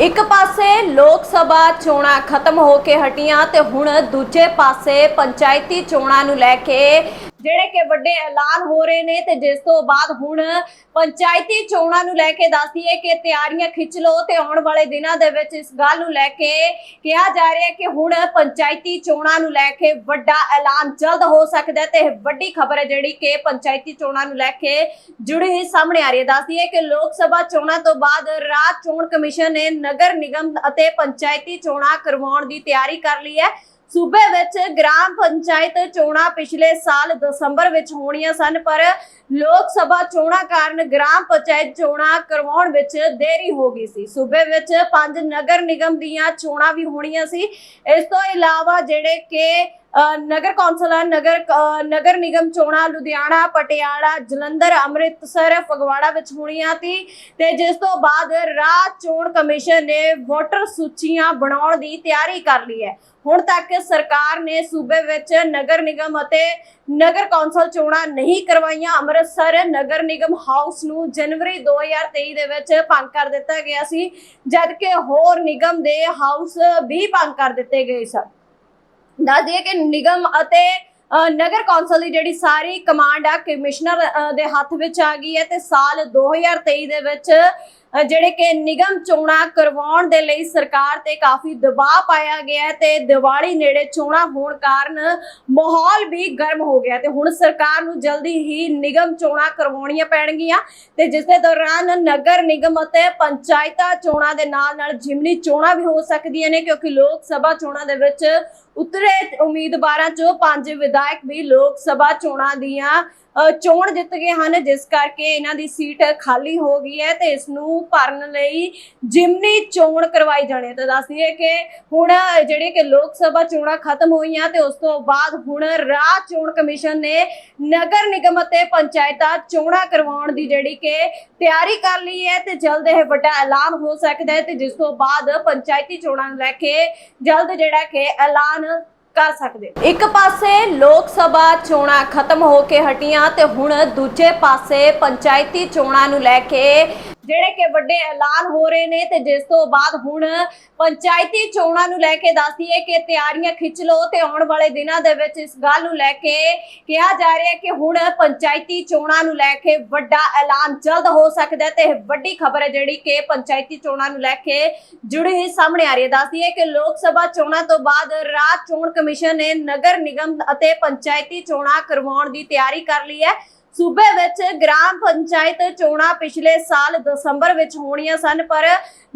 ਇੱਕ ਪਾਸੇ ਲੋਕ ਸਭਾ ਚੋਣਾਂ ਖਤਮ ਹੋ ਕੇ ਹਟੀਆਂ ਤੇ ਹੁਣ ਦੂਜੇ ਪਾਸੇ ਪੰਚਾਇਤੀ ਚੋਣਾਂ ਨੂੰ ਲੈ ਕੇ ਜਿਹੜੇ ਕਿ ਵੱਡੇ ਐਲਾਨ ਹੋ ਰਹੇ ਨੇ ਤੇ ਜਿਸ ਤੋਂ ਬਾਅਦ ਹੁਣ ਪੰਚਾਇਤੀ ਚੋਣਾਂ ਨੂੰ ਲੈ ਕੇ ਦੱਸਦੀ ਹੈ ਕਿ ਤਿਆਰੀਆਂ ਖਿੱਚ ਲਓ ਤੇ ਆਉਣ ਵਾਲੇ ਦਿਨਾਂ ਦੇ ਵਿੱਚ ਇਸ ਗੱਲ ਨੂੰ ਲੈ ਕੇ ਕਿਹਾ ਜਾ ਰਿਹਾ ਹੈ ਕਿ ਹੁਣ ਪੰਚਾਇਤੀ ਚੋਣਾਂ ਨੂੰ ਲੈ ਕੇ ਵੱਡਾ ਐਲਾਨ ਜਲਦ ਹੋ ਸਕਦਾ ਤੇ ਵੱਡੀ ਖਬਰ ਹੈ ਜਿਹੜੀ ਕਿ ਪੰਚਾਇਤੀ ਚੋਣਾਂ ਨੂੰ ਲੈ ਕੇ ਜੁੜੀ ਹੋਈ ਸਾਹਮਣੇ ਆ ਰਹੀ ਹੈ। ਦੱਸਦੀ ਹੈ ਕਿ ਲੋਕ ਸਭਾ ਚੋਣਾਂ ਤੋਂ ਬਾਅਦ ਰਾਜ ਚੋਣ ਕਮਿਸ਼ਨ ਨੇ ਨਗਰ ਨਿਗਮ ਅਤੇ ਪੰਚਾਇਤੀ ਚੋਣਾਂ ਕਰਵਾਉਣ ਦੀ ਤਿਆਰੀ ਕਰ ਲਈ ਹੈ। ਸੂਬੇ ਵਿੱਚ ਗ੍ਰਾਮ ਪੰਚਾਇਤ ਚੋਣਾਂ ਪਿਛਲੇ ਸਾਲ ਦਸੰਬਰ ਵਿੱਚ ਹੋਣੀਆਂ ਸਨ, ਪਰ ਲੋਕ ਸਭਾ ਚੋਣਾਂ ਕਾਰਨ ਗ੍ਰਾਮ ਪੰਚਾਇਤ ਚੋਣਾਂ ਕਰਵਾਉਣ ਵਿੱਚ ਦੇਰੀ ਹੋ ਗਈ ਸੀ। ਸੂਬੇ ਵਿੱਚ ਪੰਜ ਨਗਰ ਨਿਗਮ ਦੀਆਂ ਚੋਣਾਂ ਵੀ ਹੋਣੀਆਂ ਸੀ। ਇਸ ਤੋਂ ਇਲਾਵਾ ਜਿਹੜੇ ਕਿ ਨਗਰ ਕੌਂਸਲਾਂ, ਨਗਰ ਨਗਰ ਨਿਗਮ, ਚੋਣਾਂ, ਲੁਧਿਆਣਾ, ਪਟਿਆਲਾ, ਜਲੰਧਰ, ਅੰਮ੍ਰਿਤਸਰ, ਫਗਵਾੜਾ ਵਿੱਚ ਹੋਣੀਆਂ ਸੀ ਤੇ ਜਿਸ ਤੋਂ ਬਾਅਦ ਰਾਜ ਚੋਣ ਕਮਿਸ਼ਨ ਨੇ ਵੋਟਰ ਸੂਚੀਆਂ ਬਣਾਉਣ ਦੀ ਤਿਆਰੀ ਕਰ ਲਈ ਹੈ। ਹੁਣ ਤੱਕ ਸਰਕਾਰ ਨੇ ਸੂਬੇ ਵਿੱਚ ਨਗਰ ਨਿਗਮ ਅਤੇ ਨਗਰ ਕੌਂਸਲ ਚੋਣਾਂ ਨਹੀਂ ਕਰਵਾਈਆਂ। ਅੰਮ੍ਰਿਤਸਰ ਨਗਰ ਨਿਗਮ ਹਾਊਸ ਨੂੰ ਜਨਵਰੀ 2023 ਦੇ ਵਿੱਚ ਭੰਗ ਕਰ ਦਿੱਤਾ ਗਿਆ ਸੀ, ਜਦਕਿ ਹੋਰ ਨਿਗਮ ਦੇ ਹਾਊਸ ਵੀ ਭੰਗ ਕਰ ਦਿੱਤੇ ਗਏ ਸਨ। ਦੱਸ ਦਈਏ ਕਿ ਨਿਗਮ ਅਤੇ ਅ, ਨਗਰ ਕੌਂਸਲ ਦੀ ਜਿਹੜੀ ਸਾਰੀ ਕਮਾਂਡ ਆ ਕਮਿਸ਼ਨਰ ਦੇ ਹੱਥ ਵਿੱਚ ਆ ਗਈ ਹੈ ਤੇ ਸਾਲ 2023 ਦੇ ਵਿੱਚ ਜਿਹੜੇ ਕਿ ਨਿਗਮ ਚੋਣਾਂ ਕਰਵਾਉਣ ਦੇ ਲਈ ਸਰਕਾਰ ਤੇ ਕਾਫੀ ਦਬਾਅ ਪਾਇਆ ਗਿਆ ਤੇ ਦੀਵਾਲੀ ਨੇੜੇ ਚੋਣਾਂ ਹੋਣ ਕਾਰਨ ਮਾਹੌਲ ਵੀ ਗਰਮ ਹੋ ਗਿਆ ਤੇ ਹੁਣ ਸਰਕਾਰ ਨੂੰ ਜਲਦੀ ਹੀ ਨਿਗਮ ਚੋਣਾਂ ਕਰਵਾਉਣੀਆਂ ਪੈਣਗੀਆਂ ਤੇ ਜਿਸ ਦੇ ਦੌਰਾਨ ਨਗਰ ਨਿਗਮ ਅਤੇ ਪੰਚਾਇਤਾਂ ਚੋਣਾਂ ਦੇ ਨਾਲ ਨਾਲ ਜਿਮਨੀ ਚੋਣਾਂ ਵੀ ਹੋ ਸਕਦੀਆਂ ਨੇ ਕਿਉਂਕਿ ਲੋਕ ਸਭਾ ਚੋਣਾਂ ਦੇ ਵਿੱਚ ਉਤਰੇ ਉਮੀਦਵਾਰਾਂ ਚੋਂ ਪੰਜ ਵਿਧਾਇਕ ਵੀ ਲੋਕ ਸਭਾ ਚੋਣਾਂ ਦੀਆਂ ਚੋਣ ਜਿੱਤ ਗਏ ਹਨ, ਜਿਸ ਕਰਕੇ ਇਹਨਾਂ ਦੀ ਸੀਟ ਖਾਲੀ ਹੋ ਗਈ ਹੈ ਤੇ ਇਸ ਨੂੰ ਭਰਨ ਲਈ ਜਿਮਨੀ ਚੋਣ ਕਰਵਾਈ ਜਾਣੀ ਹੈ। ਦੱਸ ਦਈਏ ਕਿ ਹੁਣ ਜਿਹੜੇ ਕਿ ਲੋਕ ਸਭਾ ਚੋਣਾਂ ਖਤਮ ਹੋਈਆਂ ਤੇ ਉਸ ਤੋਂ ਬਾਅਦ ਹੁਣ ਰਾਜ ਚੋਣ ਕਮਿਸ਼ਨ ਨੇ ਨਗਰ ਨਿਗਮ ਅਤੇ ਪੰਚਾਇਤਾਂ ਚੋਣਾਂ ਕਰਵਾਉਣ ਦੀ ਜਿਹੜੀ ਕਿ ਤਿਆਰੀ ਕਰ ਲਈ ਹੈ ਤੇ ਜਲਦ ਇਹ ਵੱਡਾ ਐਲਾਨ ਹੋ ਸਕਦਾ ਹੈ ਤੇ ਜਿਸ ਤੋਂ ਬਾਅਦ ਪੰਚਾਇਤੀ ਚੋਣਾਂ ਨੂੰ ਲੈ ਕੇ ਜਲਦ ਜਿਹੜਾ ਕਿ ਐਲਾਨ ਕਰ ਸਕਦੇ ਇੱਕ ਪਾਸੇ ਲੋਕ ਸਭਾ ਚੋਣਾਂ ਖਤਮ ਹੋ ਕੇ ਹਟੀਆਂ ਤੇ ਹੁਣ ਦੂਜੇ ਪਾਸੇ ਪੰਚਾਇਤੀ ਚੋਣਾਂ ਨੂੰ ਲੈ ਕੇ ਜਿਹੜੇ ਕਿ ਵੱਡੇ ਐਲਾਨ ਹੋ ਰਹੇ ਨੇ ਤੇ ਜਿਸ ਤੋਂ ਬਾਅਦ ਹੁਣ ਪੰਚਾਇਤੀ ਚੋਣਾਂ ਨੂੰ ਲੈ ਕੇ ਦੱਸਦੀ ਹੈ ਕਿ ਤਿਆਰੀਆਂ ਖਿੱਚ ਲਓ ਤੇ ਆਉਣ ਵਾਲੇ ਦਿਨਾਂ ਦੇ ਵਿੱਚ ਇਸ ਗੱਲ ਨੂੰ ਲੈ ਕੇ ਕਿਹਾ ਜਾ ਰਿਹਾ ਹੈ ਕਿ ਹੁਣ ਪੰਚਾਇਤੀ ਚੋਣਾਂ ਨੂੰ ਲੈ ਕੇ ਵੱਡਾ ਐਲਾਨ ਜਲਦ ਹੋ ਸਕਦਾ ਹੈ ਤੇ ਇਹ ਵੱਡੀ ਖਬਰ ਹੈ ਜਿਹੜੀ ਕਿ ਪੰਚਾਇਤੀ ਚੋਣਾਂ ਨੂੰ ਲੈ ਕੇ ਜੁੜੀ ਹੋਈ ਸਾਹਮਣੇ ਆ ਰਹੀ ਹੈ। ਦੱਸਦੀ ਹੈ ਕਿ ਲੋਕ ਸਭਾ ਚੋਣਾਂ ਤੋਂ ਬਾਅਦ ਰਾਜ ਚੋਣ ਕਮਿਸ਼ਨ ਨੇ ਨਗਰ ਨਿਗਮ ਅਤੇ ਪੰਚਾਇਤੀ ਚੋਣਾਂ ਕਰਵਾਉਣ ਦੀ ਤਿਆਰੀ ਕਰ ਲਈ ਹੈ। ਸੂਬੇ ਵਿੱਚ ਗ੍ਰਾਮ ਪੰਚਾਇਤ ਚੋਣਾਂ ਪਿਛਲੇ ਸਾਲ ਦਸੰਬਰ ਵਿੱਚ ਹੋਣੀਆਂ ਸਨ, ਪਰ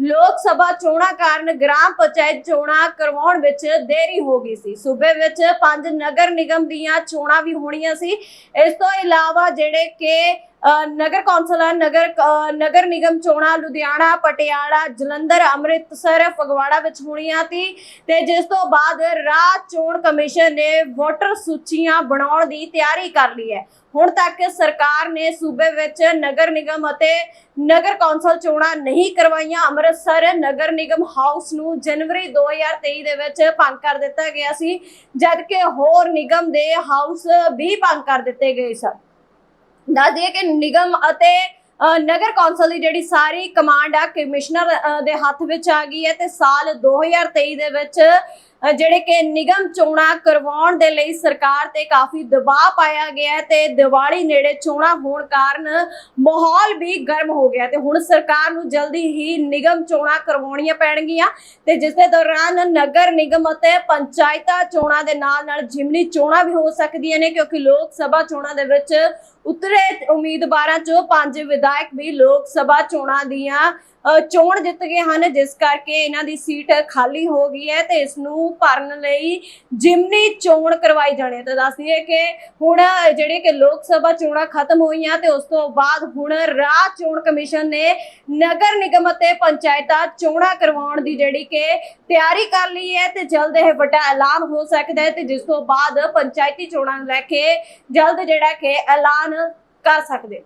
ਲੋਕ ਸਭਾ ਚੋਣਾਂ ਕਾਰਨ ਗ੍ਰਾਮ ਪੰਚਾਇਤ ਚੋਣਾਂ ਕਰਵਾਉਣ ਵਿੱਚ ਦੇਰੀ ਹੋ ਗਈ ਸੀ। ਸੂਬੇ ਵਿੱਚ ਪੰਜ ਨਗਰ ਨਿਗਮ ਦੀਆਂ ਚੋਣਾਂ ਵੀ ਹੋਣੀਆਂ ਸੀ। ਇਸ ਤੋਂ ਇਲਾਵਾ ਜਿਹੜੇ ਕਿ ਨਗਰ ਕੌਂਸਲਾਂ ਨਗਰ ਨਗਰ ਨਿਗਮ ਚੋਣਾਂ, ਲੁਧਿਆਣਾ, ਪਟਿਆਲਾ, ਜਲੰਧਰ, ਅੰਮ੍ਰਿਤਸਰ, ਫਗਵਾੜਾ ਵਿੱਚ ਹੋਣੀਆਂ ਸੀ ਤੇ ਜਿਸ ਤੋਂ ਬਾਅਦ ਰਾਜ ਚੋਣ ਕਮਿਸ਼ਨ ਨੇ ਵੋਟਰ ਸੂਚੀਆਂ ਬਣਾਉਣ ਦੀ ਤਿਆਰੀ ਕਰ ਲਈ ਹੈ। ਹੁਣ ਤੱਕ ਸਰਕਾਰ ਨੇ ਸੂਬੇ ਵਿੱਚ ਨਗਰ ਨਿਗਮ ਅਤੇ ਨਗਰ ਕੌਂਸਲ ਚੋਣਾਂ ਨਹੀਂ ਕਰਵਾਈਆਂ। ਅੰਮ੍ਰਿਤਸਰ ਨਗਰ ਨਿਗਮ ਹਾਊਸ ਨੂੰ ਜਨਵਰੀ 2023 ਦੇ ਵਿੱਚ ਭੰਗ ਕਰ ਦਿੱਤਾ ਗਿਆ ਸੀ, ਜਦਕਿ ਹੋਰ ਨਿਗਮ ਦੇ ਹਾਊਸ ਵੀ ਭੰਗ ਕਰ ਦਿੱਤੇ ਗਏ ਸਨ। ਦੱਸ ਦਈਏ ਕਿ ਨਿਗਮ ਅਤੇ ਅ, ਨਗਰ ਕੌਂਸਲ ਦੀ ਜਿਹੜੀ ਸਾਰੀ ਕਮਾਂਡ ਆ ਕਮਿਸ਼ਨਰ ਦੇ ਹੱਥ ਵਿੱਚ ਆ ਗਈ ਹੈ ਤੇ ਸਾਲ 2023 ਦੇ ਵਿੱਚ ਜਿਹੜੇ ਕਿ ਨਿਗਮ ਚੋਣਾਂ ਕਰਵਾਉਣ ਦੇ ਲਈ ਸਰਕਾਰ ਤੇ ਕਾਫੀ ਦਬਾਅ ਪਾਇਆ ਗਿਆ ਤੇ ਦੀਵਾਲੀ ਨੇੜੇ ਚੋਣਾਂ ਹੋਣ ਕਾਰਨ ਮਾਹੌਲ ਵੀ ਗਰਮ ਹੋ ਗਿਆ ਤੇ ਹੁਣ ਸਰਕਾਰ ਨੂੰ ਜਲਦੀ ਹੀ ਨਿਗਮ ਚੋਣਾਂ ਕਰਵਾਉਣੀਆਂ ਪੈਣਗੀਆਂ ਤੇ ਜਿਸ ਦੇ ਦੌਰਾਨ ਨਗਰ ਨਿਗਮ ਅਤੇ ਪੰਚਾਇਤਾਂ ਚੋਣਾਂ ਦੇ ਨਾਲ ਨਾਲ ਜਿਮਨੀ ਚੋਣਾਂ ਵੀ ਹੋ ਸਕਦੀਆਂ ਨੇ ਕਿਉਂਕਿ ਲੋਕ ਸਭਾ ਚੋਣਾਂ ਦੇ ਵਿੱਚ ਉਤਰੇ ਉਮੀਦਵਾਰਾਂ ਚੋਂ ਪੰਜ ਵਿਧਾਇਕ ਵੀ ਲੋਕ ਸਭਾ ਚੋਣਾਂ ਦੀਆਂ ਚੋਣ ਜਿੱਤ ਗਏ ਹਨ, ਜਿਸ ਕਰਕੇ ਇਹਨਾਂ ਦੀ ਸੀਟ ਖਾਲੀ ਹੋ ਗਈ ਹੈ ਤੇ ਇਸ ਨੂੰ ਭਰਨ ਲਈ ਜਿਮਨੀ ਚੋਣ ਕਰਵਾਈ ਜਾਣੀ ਹੈ। ਤਾਂ ਦੱਸ ਦਈਏ ਕਿ ਹੁਣ ਜਿਹੜੇ ਕਿ ਲੋਕ ਸਭਾ ਚੋਣਾਂ ਖਤਮ ਹੋਈਆਂ ਤੇ ਉਸ ਤੋਂ ਬਾਅਦ ਹੁਣ ਰਾਜ ਚੋਣ ਕਮਿਸ਼ਨ ਨੇ ਨਗਰ ਨਿਗਮ ਅਤੇ ਪੰਚਾਇਤਾਂ ਚੋਣਾਂ ਕਰਵਾਉਣ ਦੀ ਜਿਹੜੀ ਕਿ ਤਿਆਰੀ ਕਰ ਲਈ ਹੈ ਤੇ ਜਲਦ ਇਹ ਵੱਡਾ ਐਲਾਨ ਹੋ ਸਕਦਾ ਹੈ ਤੇ ਜਿਸ ਤੋਂ ਬਾਅਦ ਪੰਚਾਇਤੀ ਚੋਣਾਂ ਨੂੰ ਲੈ ਕੇ ਜਲਦ ਜਿਹੜਾ ਕਿ ਐਲਾਨ ਕਰ ਸਕਦੇ।